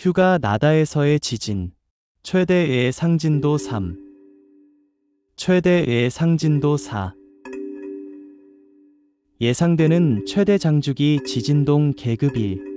휴가 나다에서의 지진. 최대의 상진도 3. 최대의 상진도 4. 예상되는 최대 장주기 지진동 계급 1.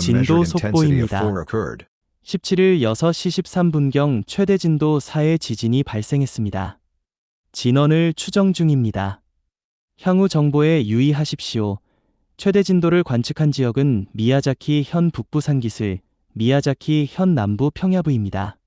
진도 intensity of 속보입니다. 4 occurred. 17일 6시 13분경 최대 진도 4의 지진이 발생했습니다. 진원을 추정 중입니다. 향후 정보에 유의하십시오. 최대 진도를 관측한 지역은 미야자키 현 북부 산기슭, 미야자키 현 남부 평야부입니다.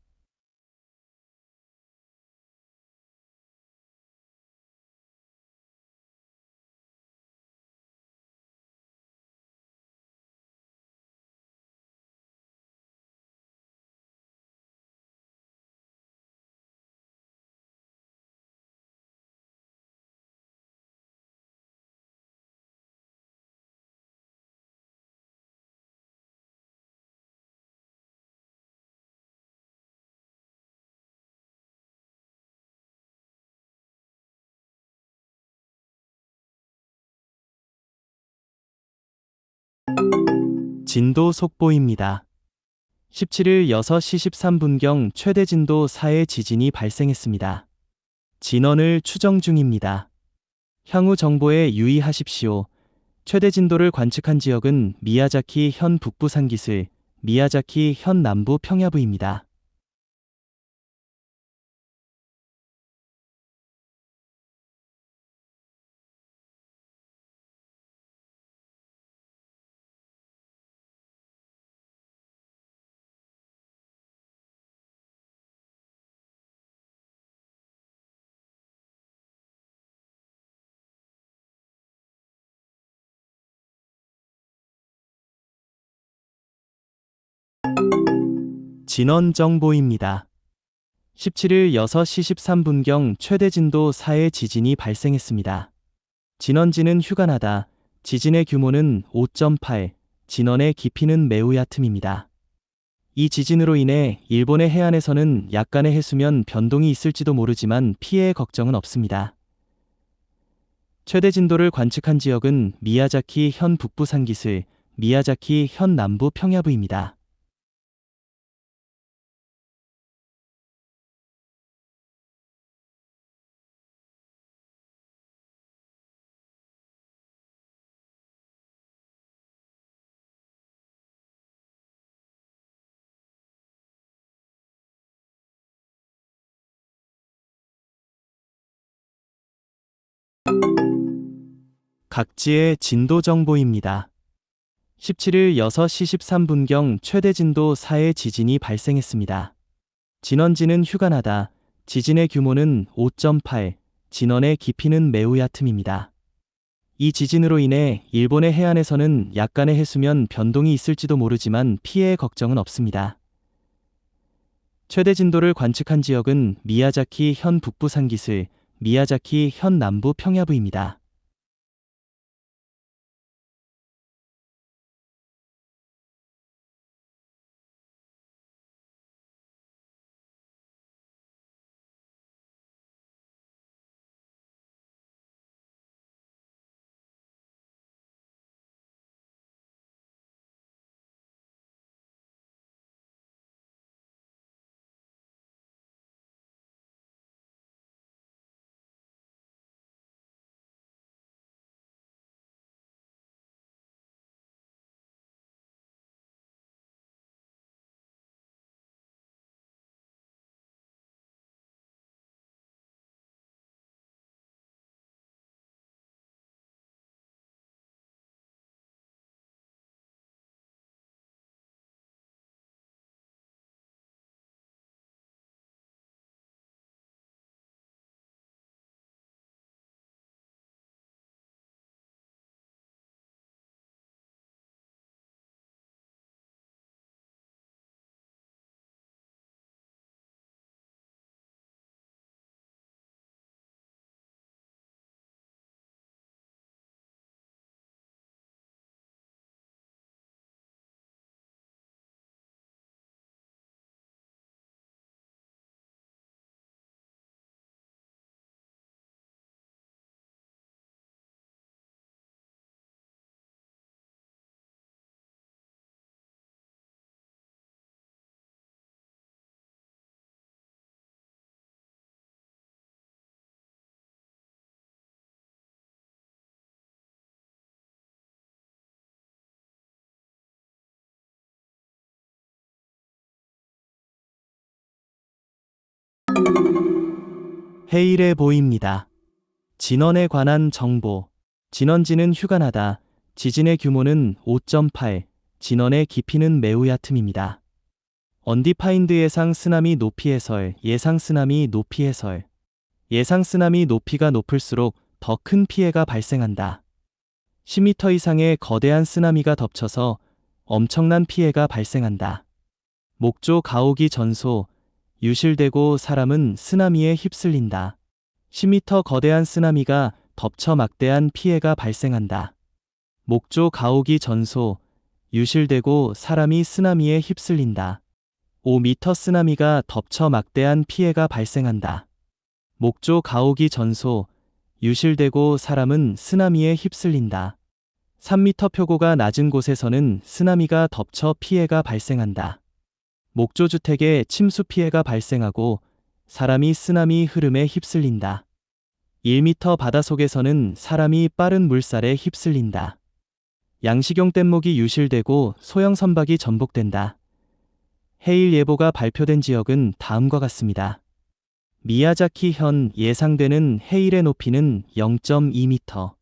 진도 속보입니다. 17일 6시 13분경 최대 진도 4의 지진이 발생했습니다. 진원을 추정 중입니다. 향후 정보에 유의하십시오. 최대 진도를 관측한 지역은 미야자키 현 북부 산기슭, 미야자키 현 남부 평야부입니다. 진원 정보입니다. 17일 6시 13분경 최대 진도 4의 지진이 발생했습니다. 진원지는 휴가나다. 지진의 규모는 5.8, 진원의 깊이는 매우 얕음입니다. 이 지진으로 인해 일본의 해안에서는 약간의 해수면 변동이 있을지도 모르지만 피해의 걱정은 없습니다. 최대 진도를 관측한 지역은 미야자키 현 북부 산기슭, 미야자키 현 남부 평야부입니다. 각지의 진도 정보입니다. 17일 6시 13분경 최대 진도 4의 지진이 발생했습니다. 진원지는 휴가나다. 지진의 규모는 5.8, 진원의 깊이는 매우 얕음입니다. 이 지진으로 인해 일본의 해안에서는 약간의 해수면 변동이 있을지도 모르지만 피해의 걱정은 없습니다. 최대 진도를 관측한 지역은 미야자키 현 북부 산기슭, 미야자키 현 남부 평야부입니다. 해일에 보입니다. 진원에 관한 정보. 진원지는 휴가나다. 지진의 규모는 5.8, 진원의 깊이는 매우 얕음입니다. 언디파인드 예상 쓰나미 높이 해설, 예상 쓰나미 높이 해설. 예상 쓰나미 높이가 높을수록 더 큰 피해가 발생한다. 10m 이상의 거대한 쓰나미가 덮쳐서 엄청난 피해가 발생한다. 목조 가오기 전소, 유실되고 사람은 쓰나미에 휩쓸린다. 10m 거대한 쓰나미가 덮쳐 막대한 피해가 발생한다. 목조 가오기 전소, 유실되고 사람이 쓰나미에 휩쓸린다. 5m 쓰나미가 덮쳐 막대한 피해가 발생한다. 목조 가오기 전소, 유실되고 사람은 쓰나미에 휩쓸린다. 3m 표고가 낮은 곳에서는 쓰나미가 덮쳐 피해가 발생한다. 목조주택에 침수 피해가 발생하고 사람이 쓰나미 흐름에 휩쓸린다. 1m 바다속에서는 사람이 빠른 물살에 휩쓸린다. 양식용 뗏목이 유실되고 소형 선박이 전복된다. 해일 예보가 발표된 지역은 다음과 같습니다. 미야자키 현 예상되는 해일의 높이는 0.2m,